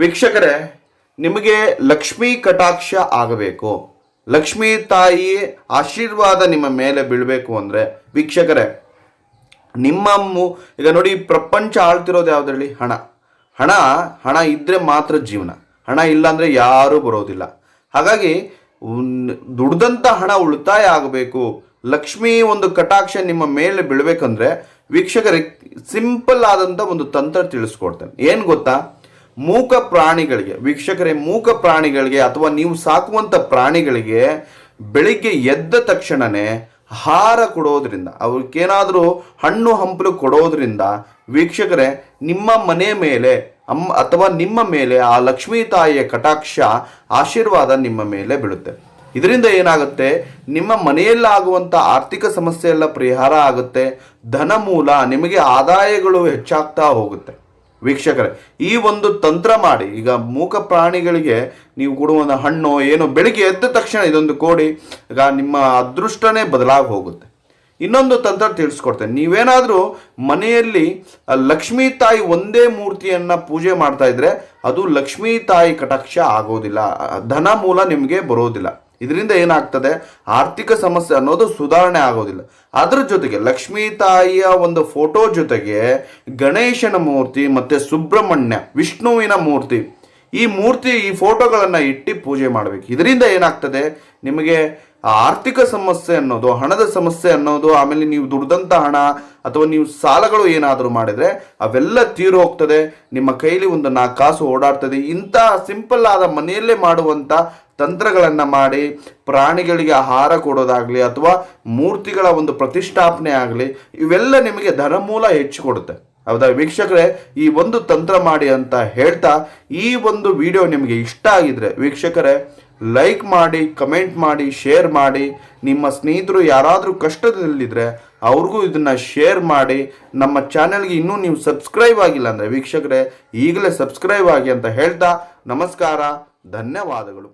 ವೀಕ್ಷಕರೇ, ನಿಮಗೆ ಲಕ್ಷ್ಮೀ ಕಟಾಕ್ಷ ಆಗಬೇಕು. ಲಕ್ಷ್ಮೀ ತಾಯಿ ಆಶೀರ್ವಾದ ನಿಮ್ಮ ಮೇಲೆ ಬೀಳಬೇಕು ಅಂದರೆ, ವೀಕ್ಷಕರೇ, ನಿಮ್ಮ ಈಗ ನೋಡಿ, ಪ್ರಪಂಚ ಆಳ್ತಿರೋದು ಯಾವುದ್ರಲ್ಲಿ? ಹಣ. ಹಣ ಹಣ ಇದ್ರೆ ಮಾತ್ರ ಜೀವನ. ಹಣ ಇಲ್ಲ ಅಂದರೆ ಯಾರೂ ಬರೋದಿಲ್ಲ. ಹಾಗಾಗಿ ದುಡ್ದಂಥ ಹಣ ಉಳಿತಾಯ ಆಗಬೇಕು. ಲಕ್ಷ್ಮಿ ಒಂದು ಕಟಾಕ್ಷ ನಿಮ್ಮ ಮೇಲೆ ಬೀಳಬೇಕಂದ್ರೆ ವೀಕ್ಷಕರಿಗೆ ಸಿಂಪಲ್ ಆದಂಥ ಒಂದು ತಂತ್ರ ತಿಳಿಸ್ಕೊಡ್ತೇನೆ. ಏನು ಗೊತ್ತಾ? ಮೂಕ ಪ್ರಾಣಿಗಳಿಗೆ, ವೀಕ್ಷಕರೇ, ಮೂಕ ಪ್ರಾಣಿಗಳಿಗೆ ಅಥವಾ ನೀವು ಸಾಕುವಂಥ ಪ್ರಾಣಿಗಳಿಗೆ ಬೆಳಿಗ್ಗೆ ಎದ್ದ ತಕ್ಷಣವೇ ಆಹಾರ ಕೊಡೋದ್ರಿಂದ ಅವ್ರಿಗೇನಾದರೂ ಹಣ್ಣು ಹಂಪಲು ಕೊಡೋದ್ರಿಂದ ವೀಕ್ಷಕರೇ, ನಿಮ್ಮ ಮನೆ ಮೇಲೆ ಅಮ್ಮ ಅಥವಾ ನಿಮ್ಮ ಮೇಲೆ ಆ ಲಕ್ಷ್ಮೀ ತಾಯಿಯ ಕಟಾಕ್ಷ ಆಶೀರ್ವಾದ ನಿಮ್ಮ ಮೇಲೆ ಬೀಳುತ್ತೆ. ಇದರಿಂದ ಏನಾಗುತ್ತೆ? ನಿಮ್ಮ ಮನೆಯಲ್ಲಾಗುವಂಥ ಆರ್ಥಿಕ ಸಮಸ್ಯೆ ಎಲ್ಲ ಪರಿಹಾರ ಆಗುತ್ತೆ. ಧನ ಮೂಲ, ನಿಮಗೆ ಆದಾಯಗಳು ಹೆಚ್ಚಾಗ್ತಾ ಹೋಗುತ್ತೆ. ವೀಕ್ಷಕರೇ, ಈ ಒಂದು ತಂತ್ರ ಮಾಡಿ, ಈಗ ಮೂಕ ಪ್ರಾಣಿಗಳಿಗೆ ನೀವು ಕೊಡುವಂಥ ಹಣ್ಣು, ಏನು, ಬೆಳಿಗ್ಗೆ ಎದ್ದ ತಕ್ಷಣ ಇದೊಂದು ಕೋಡಿ, ಈಗ ನಿಮ್ಮ ಅದೃಷ್ಟನೇ ಬದಲಾಗಿ ಹೋಗುತ್ತೆ. ಇನ್ನೊಂದು ತಂತ್ರ ತಿಳಿಸ್ಕೊಡ್ತೇನೆ, ನೀವೇನಾದರೂ ಮನೆಯಲ್ಲಿ ಲಕ್ಷ್ಮೀ ತಾಯಿ ಒಂದೇ ಮೂರ್ತಿಯನ್ನು ಪೂಜೆ ಮಾಡ್ತಾ ಇದ್ರೆ, ಅದು ಲಕ್ಷ್ಮೀ ತಾಯಿ ಕಟಾಕ್ಷ ಆಗೋದಿಲ್ಲ, ಧನ ಮೂಲ ನಿಮಗೆ ಬರೋದಿಲ್ಲ. ಇದರಿಂದ ಏನಾಗ್ತದೆ? ಆರ್ಥಿಕ ಸಮಸ್ಯೆ ಅನ್ನೋದು ಸುಧಾರಣೆ ಆಗೋದಿಲ್ಲ. ಅದರ ಜೊತೆಗೆ ಲಕ್ಷ್ಮೀ ತಾಯಿಯ ಒಂದು ಫೋಟೋ ಜೊತೆಗೆ ಗಣೇಶನ ಮೂರ್ತಿ ಮತ್ತೆ ಸುಬ್ರಹ್ಮಣ್ಯ ವಿಷ್ಣುವಿನ ಮೂರ್ತಿ ಈ ಮೂರ್ತಿ, ಈ ಫೋಟೋಗಳನ್ನು ಇಟ್ಟು ಪೂಜೆ ಮಾಡಬೇಕು. ಇದರಿಂದ ಏನಾಗ್ತದೆ? ನಿಮಗೆ ಆರ್ಥಿಕ ಸಮಸ್ಯೆ ಅನ್ನೋದು, ಹಣದ ಸಮಸ್ಯೆ ಅನ್ನೋದು, ಆಮೇಲೆ ನೀವು ದುಡ್ದಂಥ ಹಣ ಅಥವಾ ನೀವು ಸಾಲಗಳು ಏನಾದರೂ ಮಾಡಿದರೆ ಅವೆಲ್ಲ ತೀರು ಹೋಗ್ತದೆ. ನಿಮ್ಮ ಕೈಲಿ ಒಂದು ನಾಲ್ಕು ಕಾಸು ಓಡಾಡ್ತದೆ. ಇಂಥ ಸಿಂಪಲ್ ಆದ ಮನೆಯಲ್ಲೇ ಮಾಡುವಂಥ ತಂತ್ರಗಳನ್ನು ಮಾಡಿ, ಪ್ರಾಣಿಗಳಿಗೆ ಆಹಾರ ಕೊಡೋದಾಗಲಿ ಅಥವಾ ಮೂರ್ತಿಗಳ ಒಂದು ಪ್ರತಿಷ್ಠಾಪನೆ ಆಗಲಿ, ಇವೆಲ್ಲ ನಿಮಗೆ ಧನಮೂಲ ಹೆಚ್ಚು ಕೊಡುತ್ತೆ. ಹೌದಾ? ವೀಕ್ಷಕರೇ, ಈ ಒಂದು ತಂತ್ರ ಮಾಡಿ ಅಂತ ಹೇಳ್ತಾ ಈ ಒಂದು ವಿಡಿಯೋ ನಿಮಗೆ ಇಷ್ಟ ಆಗಿದ್ರೆ, ವೀಕ್ಷಕರೇ, ಲೈಕ್ ಮಾಡಿ, ಕಮೆಂಟ್ ಮಾಡಿ, ಶೇರ್ ಮಾಡಿ. ನಿಮ್ಮ ಸ್ನೇಹಿತರು ಯಾರಾದರೂ ಕಷ್ಟದಲ್ಲಿದ್ದರೆ ಅವ್ರಿಗೂ ಇದನ್ನು ಶೇರ್ ಮಾಡಿ. ನಮ್ಮ ಚಾನೆಲ್ಗೆ ಇನ್ನೂ ನೀವು ಸಬ್ಸ್ಕ್ರೈಬ್ ಆಗಿಲ್ಲ ಅಂದರೆ, ವೀಕ್ಷಕರೇ, ಈಗಲೇ ಸಬ್ಸ್ಕ್ರೈಬ್ ಆಗಿ ಅಂತ ಹೇಳ್ತಾ ನಮಸ್ಕಾರ, ಧನ್ಯವಾದಗಳು.